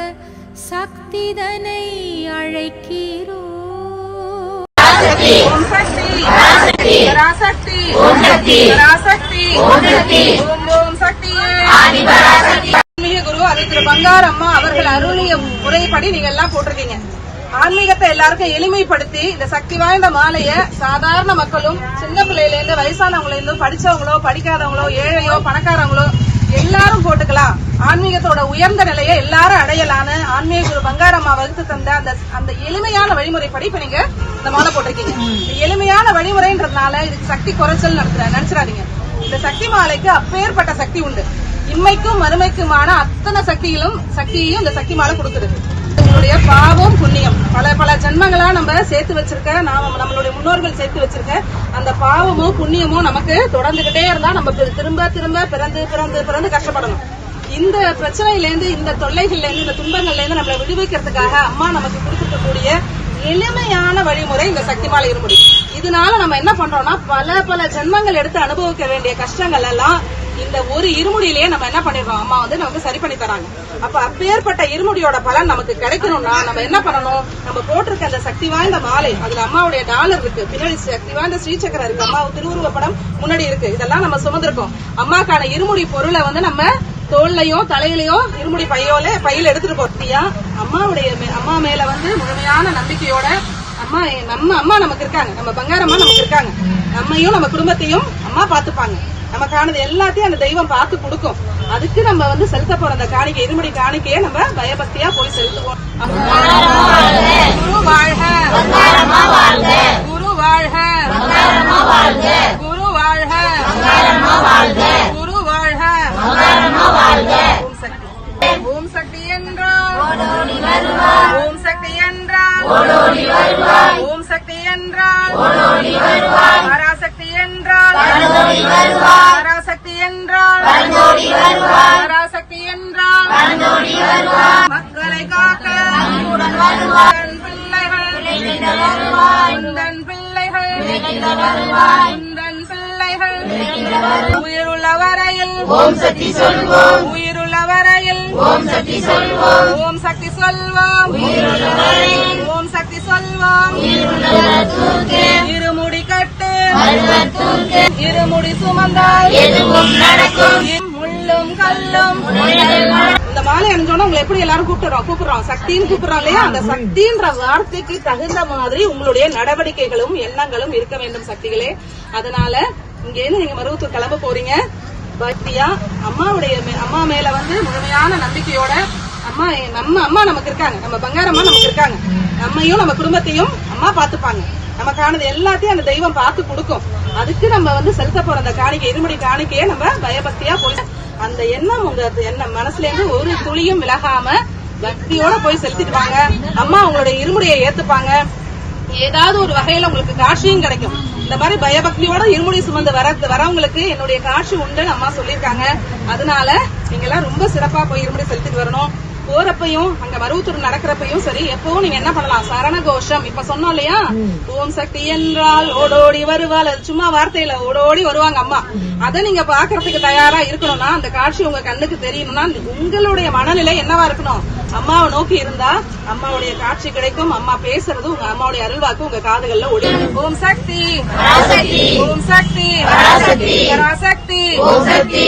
கொடுக்க சக்திதனை அழைக்கிறோ. ஓம் சக்தி பராசக்தி ஓம் சக்தி பராசக்தி ஓம் சக்தி ஓம் ஓம் சக்தியே ஆன்மீக குரு அது திரு பங்காரம்மா அவர்கள் அருளிய முறைப்படி நீங்க எல்லாம் போட்டிருக்கீங்க. ஆன்மீகத்தை எல்லாருக்கும் எளிமைப்படுத்தி இந்த சக்தி வாய்ந்த மாலைய சாதாரண மக்களும் சின்ன பிள்ளையில இருந்து வயசானவங்கள இருந்து படிச்சவங்களோ படிக்காதவங்களோ ஏழையோ பணக்காரவங்களோ எல்லாரும் போட்டுக்கலாம் ஆன்மீகத்தோட உயர்ந்த நிலையை எல்லாரும் அடையலான்னு ஆன்மீக குரு பங்காரம்மா வகுத்து தந்த அந்த அந்த எளிமையான வழிமுறைப்படி இப்ப நீங்க இந்த மாலை போட்டிருக்கீங்க. இந்த எளிமையான வழிமுறைன்றதுனால இதுக்கு சக்தி குறைச்சல் நடத்துற நினைச்சிடாதீங்க. இந்த சக்தி மாலைக்கு அப்பேற்பட்ட சக்தி உண்டு. இம்மைக்கும் மறுமைக்குமான அத்தனை சக்தியிலும் சக்தியையும் இந்த சக்தி மாலை கொடுத்துருது. உங்களுடைய பாவம் புண்ணியம். பல பல ஜென்மங்களா நம்ம சேர்த்து வச்சிருக்க நாம நம்மளுடைய முன்னோர்கள் சேர்த்து வச்சிருக்க அந்த பாவமும் புண்ணியமும் நமக்கு தொடர்ந்துகிட்டே இருந்தா நம்ம திரும்ப திரும்ப பிறந்து பிறந்து பிறந்து கஷ்டப்படணும். இந்த பிரச்சனையில இருந்து இந்த தொல்லைகள்ல இருந்து இந்த துன்பங்கள்ல இருந்து நம்மளை விடுவிக்கிறதுக்காக அம்மா நமக்கு கொடுத்துருக்கக்கூடிய எளிமையான வழிமுறை இந்த சக்தி மாலை இருமுடி. இதனால நம்ம என்ன பண்றோம்னா பல பல ஜென்மங்கள் எடுத்து அனுபவிக்க வேண்டிய கஷ்டங்கள் எல்லாம் இந்த ஒரு இருமுடியிலேயே நம்ம என்ன பண்ணிடுறோம்? அம்மா வந்து நமக்கு சரி பண்ணி தராங்க. அப்ப அப்பேற்பட்ட இருமுடியோட பலன் நமக்கு கிடைக்கணும்னா நம்ம என்ன பண்ணணும்? நம்ம போட்டிருக்க அந்த சக்தி வாய்ந்த மாலை அதுல அம்மாவுடைய டாலர் இருக்கு பின்னாடி சக்தி வாய்ந்த ஸ்ரீசக்கரம் இருக்கு அம்மா திருவுருவ படம் முன்னாடி இருக்கு இதெல்லாம் நம்ம சுமந்திருக்கோம். அம்மாக்கான இருமுடி பொருளை வந்து நம்ம தோல்லையும் தலையிலையும் இருமுடி பையோல பையில எடுத்துட்டு போறியா அம்மாவுடைய மே- அம்மா மேல வந்து முழுமையான நம்பிக்கையோட அம்மா நம்ம அம்மா நமக்கு இருக்காங்க. நம்ம பங்காரம்மா நமக்கு இருக்காங்க. நம்மையும் நம்ம குடும்பத்தையும் அம்மா பாத்துப்பாங்க நமக்கானது எல்லாத்தையும் அந்த தெய்வம் பார்த்து கொடுக்கும். அதுக்கு நம்ம வந்து செலுத்த போற அந்த காணிக்கை இருமுடி காணிக்கையை நம்ம பயபக்தியா போய் செலுத்துவோம் குரு வாழ்க குரு வாழ்க குரு வாழ்க குரு வாழ்க ஓம் சக்தி ஓம் சக்தி என்றால் ஓம் சக்தி என்றால் ஓம் சக்தி என்றால் பராசக்தி என்றால் பராசக்தி என்றால் பராசக்தி என்றால் மக்களை காக்க பிள்ளைகள். உந்தன் பிள்ளைகள். உந்தன் பிள்ளைகள். உயிருள்ள வரையில் ஓம் சக்தி சொல்வோம். வரையில் ஓம் சக்தி சொல்வோம். ஓம் சக்தி சொல்வோம். ஓம் சக்தி சொல்வோம். இருமுடி கட்டு. இருமுடி சுமந்தால் எதுவும் நடக்கும். முள்ளும் கல்லும். இந்த மாலை அணிஞ்சோன்னா உங்களை எப்படி எல்லாரும் கூப்பிடுறோம் கூப்பிடுறோம். சக்தின்னு கூப்பிடுறோம் இல்லையா? அந்த சக்தின்ற வார்த்தைக்கு தகுந்த மாதிரி உங்களுடைய நடவடிக்கைகளும் எண்ணங்களும் இருக்க வேண்டும் சக்திகளே. அதனால இங்க இருந்து நீங்க மருவத்தூர் கிளம்ப போறீங்க. பக்தியா அம்மாவுடைய மே- அம்மா மேல வந்து முழுமையான நம்பிக்கையோட அம்மா நம்ம அம்மா நமக்கு இருக்காங்க. நம்ம பங்காரம்மா நமக்கு இருக்காங்க. நம்மையும் நம்ம குடும்பத்தையும் அம்மா பாத்துப்பாங்க நமக்கானது எல்லாத்தையும் அந்த தெய்வம் பார்த்து கொடுக்கும். அதுக்கு நம்ம வந்து செலுத்த போற அந்த காணிக்கை இருமடி காணிக்கையை நம்ம பயபக்தியா போய் அந்த எண்ணம் உங்க எண்ணம் மனசுல இருந்து ஒரு துளியும் விலகாம பக்தியோட போய் செலுத்திட்டு வாங்க. அம்மா உங்களுடைய இருமுடியை ஏத்துப்பாங்க. ஏதாவது ஒரு வகையில உங்களுக்கு காட்சியும் கிடைக்கும். இந்த மாதிரி பயபக்தியோட இருமுடி சுமந்து வர வரவங்களுக்கு என்னுடைய காட்சி உண்டுன்னு அம்மா சொல்லியிருக்காங்க. அதனால நீங்க எல்லாம் ரொம்ப சிறப்பா போய் இருமுடி செலுத்திட்டு வரணும். போறப்பையும் அங்க மருவத்தூர் நடக்கிறப்பையும் சரி எப்பவும் நீங்க என்ன பண்ணலாம்? சரண கோஷம் இப்ப சொன்னோம் இல்லையா? ஓம் சக்தி என்றால் ஓடோடி வருவாள். அது சும்மா வார்த்தையில ஓடோடி வருவாங்க அம்மா. அதை நீங்க பாக்குறதுக்கு தயாரா இருக்கணும்னா அந்த காட்சி உங்க கண்ணுக்கு தெரியணும்னா உங்களுடைய மனநிலை என்னவா இருக்கணும்? அம்மாவை நோக்கி இருந்தா அம்மாவுடைய காட்சி கிடைக்கும். அம்மா பேசுறது உங்க அம்மாவுடைய அருள்வாக்கு உங்க காதுகள்ல ஒளி ஓம் சக்தி. ஓம் சக்தி. பராசக்தி பராசக்தி ஓம் சக்தி.